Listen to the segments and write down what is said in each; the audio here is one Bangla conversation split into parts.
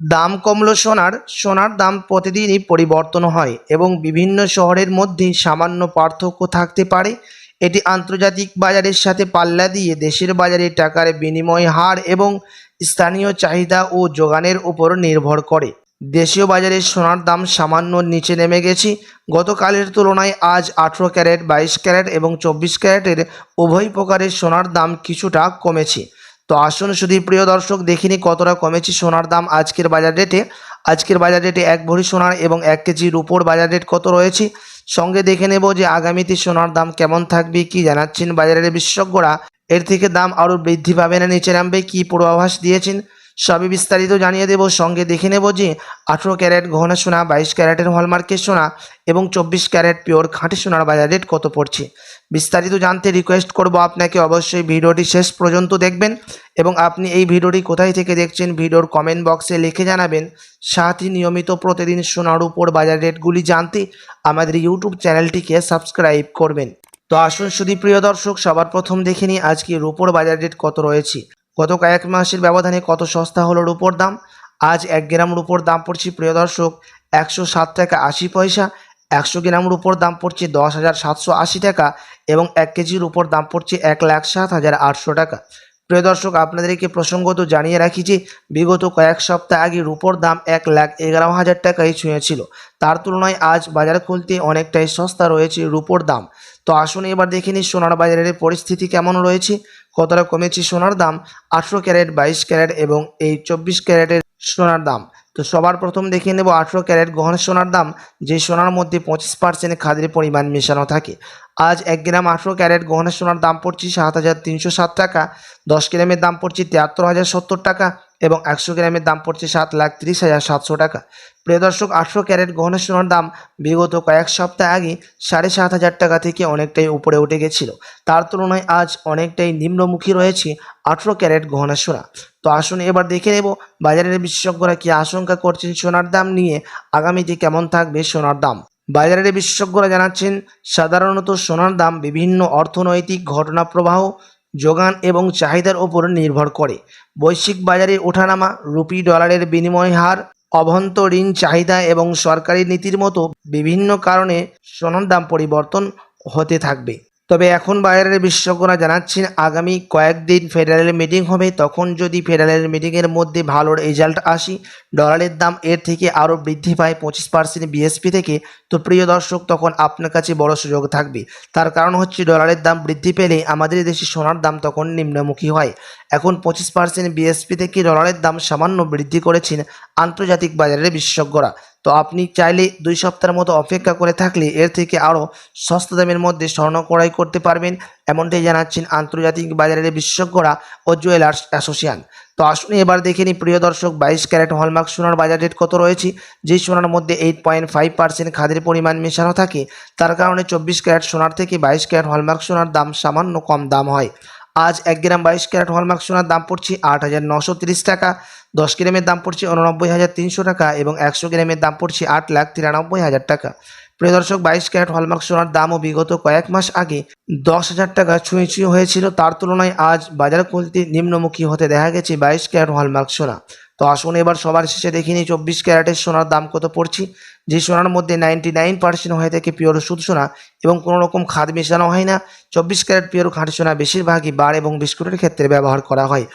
দাম কমলো সোনার সোনার দাম প্রতিদিনই পরিবর্তন হয় এবং বিভিন্ন শহরের মধ্যে সামান্য পার্থক্য থাকতে পারে। এটি আন্তর্জাতিক বাজারের সাথে পাল্লা দিয়ে দেশের বাজারে টাকার বিনিময় হার এবং স্থানীয় চাহিদা ও যোগানের উপর নির্ভর করে। দেশীয় বাজারে সোনার দাম সামান্য নিচে নেমে গেছে। গতকালের তুলনায় আজ আঠেরো ক্যারেট, বাইশ ক্যারেট এবং চব্বিশ ক্যারেটের উভয় প্রকারের সোনার দাম কিছুটা কমেছে। তো আসুন শুধু প্রিয় দর্শক দেখিনি কতটা কমেছে সোনার দাম আজকের বাজার রেটে। আজকের বাজার রেটে এক ভরি সোনার এবং এক কেজি রুপোর বাজার রেট কত রয়েছে? সঙ্গে দেখে নেব যে আগামীতে সোনার দাম কেমন থাকবে, কি জানাচ্ছেন বাজারের বিশেষজ্ঞরা। এর থেকে দাম আরও বৃদ্ধি পাবে না নিচে নামবে, কী পূর্বাভাস দিয়েছেন সবই বিস্তারিত জানিয়ে দেব, সঙ্গে দেখে নেব যে আঠেরো ক্যারেট গহনা সোনা, বাইশ ক্যারেটের হলমার্কের সোনা এবং চব্বিশ ক্যারেট পিওর খাঁটি সোনার বাজার রেট কত পড়ছে? বিস্তারিত জানতে রিকোয়েস্ট করব আপনাকে, অবশ্যই ভিডিওটি শেষ পর্যন্ত দেখবেন এবং আপনি এই ভিডিওটি কোথায় থেকে দেখছেন ভিডিওর কমেন্ট বক্সে লিখে জানাবেন। সাথে নিয়মিত প্রতিদিন সোনার উপর বাজার রেটগুলি জানতে আমাদের ইউটিউব চ্যানেলটিকে সাবস্ক্রাইব করবেন। তো আসুন শুধু প্রিয় দর্শক, সবার প্রথম দেখে নিই আজকে রুপোর বাজার রেট কত রয়েছে। গত কয়েক মাসের ব্যবধানে কত সস্তা হলো রুপোর দাম? আজ এক গ্রাম রুপোর দাম পড়ছে, প্রিয় দর্শক, একশো সাত টাকা আশি পয়সা। একশো গ্রাম রুপোর দাম পড়ছে দশ হাজার সাতশো আশি টাকা এবং এক কেজির উপর দাম পড়ছে এক লাখ সাত হাজার আটশো টাকা। প্রিয় দর্শক, আপনাদেরকে প্রসঙ্গত জানিয়ে রাখি যে, বিগত কয়েক সপ্তাহ আগে রুপোর দাম এক লাখ এগারো হাজার টাকায় ছুঁয়েছিল। তার তুলনায় আজ বাজার খুলতে অনেকটাই সস্তা রয়েছে রুপোর দাম। তো আসুন এবার দেখে নিই সোনার বাজারের পরিস্থিতি কেমন রয়েছে। কতটা কমেছে সোনার দাম? আঠেরো ক্যারেট, বাইশ ক্যারেট এবং এই চব্বিশ ক্যারেটের সোনার দাম। তো সবার প্রথম দেখে নেব আঠেরো ক্যারেট গহনা সোনার দাম, যে সোনার মধ্যে পঁচিশ পার্সেন্ট খাদের পরিমাণ মেশানো থাকে। আজ এক গ্রাম আঠেরো ক্যারেট গহনের সোনার দাম পড়ছে সাত হাজার তিনশো সাত টাকা, দশ গ্রামের দাম পড়ছে তিয়াত্তর হাজার সত্তর টাকা এবং একশো গ্রামের দাম পড়ছে সাত লাখ তিরিশ হাজার সাতশো টাকা। প্রিয় দর্শক আঠেরো ক্যারেট গহনা সোনার দাম বিগত কয়েক সপ্তাহ আগে সাড়ে সাত হাজার টাকা থেকে অনেকটাই উপরে উঠে গেছিল। তার তুলনায় আজ অনেকটাই নিম্নমুখী রয়েছে আঠেরো ক্যারেট গহনা সোনা। তো আসুন এবার দেখে নেব বাজারের বিশেষজ্ঞরা কি আশঙ্কা করছেন সোনার দাম নিয়ে। আগামীতে কেমন থাকবে সোনার দাম? বাজারের বিশেষজ্ঞরা জানাচ্ছেন, সাধারণত সোনার দাম বিভিন্ন অর্থনৈতিক ঘটনা প্রবাহ যোগান এবং চাহিদার ওপর নির্ভর করে। বৈশ্বিক বাজারে ওঠানামা, রুপি ডলারের বিনিময় হার, অভ্যন্তরীণ চাহিদা এবং সরকারি নীতির মতো বিভিন্ন কারণে সোনার দাম পরিবর্তন হতে থাকবে। তবে এখন বাজারের বিশেষজ্ঞরা জানাচ্ছেন, আগামী কয়েকদিন ফেডারেল মিটিং হবে। তখন যদি ফেডারেল মিটিংয়ের মধ্যে ভালো রেজাল্ট আসি, ডলারের দাম এর থেকে আরও বৃদ্ধি পায় পঁচিশ পার্সেন্ট বিএসপি থেকে। তো প্রিয় দর্শক, তখন আপনার কাছে বড় সুযোগ থাকবে। তার কারণ হচ্ছে, ডলারের দাম বৃদ্ধি পেলে আমাদের দেশে সোনার দাম তখন নিম্নমুখী হয়। এখন পঁচিশ পার্সেন্ট বিএসপি থেকে ডলারের দাম সামান্য বৃদ্ধি করেছেন আন্তর্জাতিক বাজারের বিশেষজ্ঞরা। তো আপনি চাইলে দুই সপ্তাহের মতো অপেক্ষা করে থাকলে এর থেকে আরও সস্তা দামের মধ্যে স্বর্ণ ক্রয় করতে পারবেন এমনটাই জানাচ্ছেন আন্তর্জাতিক বাজারের বিশেষজ্ঞরা ও জুয়েলার্স অ্যাসোসিয়েশন। তো আসুন এবার দেখে নিই, প্রিয় দর্শক, বাইশ ক্যারেট হলমার্ক সোনার বাজার রেট কত রয়েছে? যেই সোনার মধ্যে এইট পয়েন্ট ফাইভ পার্সেন্ট খাদের পরিমাণ মেশানো থাকে, তার কারণে চব্বিশ ক্যারেট সোনার থেকে বাইশ ক্যারেট হলমার্ক সোনার দাম সামান্য কম দাম হয়। আজ এক গ্রাম বাইশ ক্যারেট হলমার্ক সোনার দাম পড়ছে আট হাজার নশো তিরিশ টাকা। দশ গ্রামের দাম পড়ছে উননব্বই হাজার তিনশো টাকা এবং একশো গ্রামের দাম পড়ছে আট লাখ তিরানব্বই হাজার টাকা। প্রিয় দর্শক, বাইশ ক্যারেট হলমার্ক সোনার দামও বিগত কয়েক মাস আগে দশ হাজার টাকা ছুঁয়ে ছুঁয়ে হয়েছিল। তার তুলনায় আজ বাজার খুলতে নিম্নমুখী হতে দেখা গেছে বাইশ ক্যারেট হলমার্ক সোনা। তো আসুন এবার সবার শেষে দেখিনি চব্বিশ ক্যারেটের সোনার দাম কত পড়ছে। যে সোনার মধ্যে নাইনটি নাইন পার্সেন্ট হয়ে থাকে পিওর সুদ সোনা এবং কোনো রকম খাদ মেশানো হয় না। চব্বিশ ক্যারেট পিওর খাঁটি সোনা বেশিরভাগই বার এবং বিস্কুটের ক্ষেত্রে ব্যবহার করা হয়।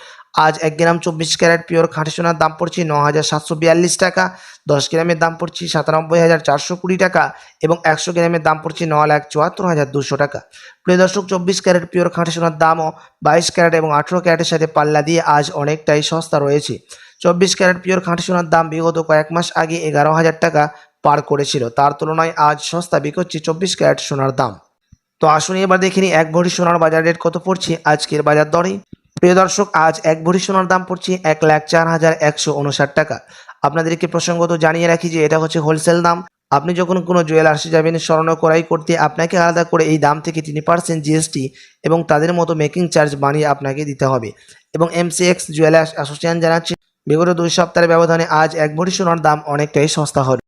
আজ এক গ্রাম চব্বিশ ক্যারেট পিওর খাঁটি সোনার দাম পড়ছে ন হাজার সাতশো বিয়াল্লিশ টাকা। দশ গ্রামের দাম পড়ছে সাতানব্বই হাজার চারশো কুড়ি টাকা এবং একশো গ্রামের দাম পড়ছে ন লাখ চুয়াত্তর হাজার দুশো টাকা। প্রিয় দর্শক, চব্বিশ ক্যারেট পিওর খাঁটি সোনার দামও বাইশ ক্যারেট এবং আঠেরো ক্যারেটের সাথে পাল্লা দিয়ে আজ অনেকটাই সস্তা রয়েছে। চব্বিশ ক্যারেট পিওর খাঁটি সোনার দাম বিগত কয়েক মাস আগে এগারো হাজার টাকা পার করেছিল। তার তুলনায় আজ সস্তা বিকোচ্ছে চব্বিশ ক্যারেট সোনার দাম। তো আসুন এবার দেখে নিই এক ভরি সোনার বাজার রেট কত পড়ছে আজকের বাজার দরে। প্রিয় দর্শক, আজ এক ভরি সোনার দাম পড়ছে এক লাখ চার হাজার একশো উনষাট টাকা। আপনাদেরকে প্রসঙ্গত জানিয়ে রাখি যে এটা হচ্ছে হোলসেল দাম। আপনি যখন কোনো জুয়েলার্সে যাবেন, স্বর্ণ ক্রয় করতে আপনাকে আলাদা করে এই দাম থেকে তিন পার্সেন্ট জিএসটি এবং তাদের মতো মেকিং চার্জ বানিয়ে আপনাকে দিতে হবে। এবং এমসিএক্স জুয়েলার্স অ্যাসোসিয়েশন জানাচ্ছে বিগত দুই সপ্তাহের ব্যবধানে আজ এক ভরি সোনার দাম অনেকটাই সস্তা হবে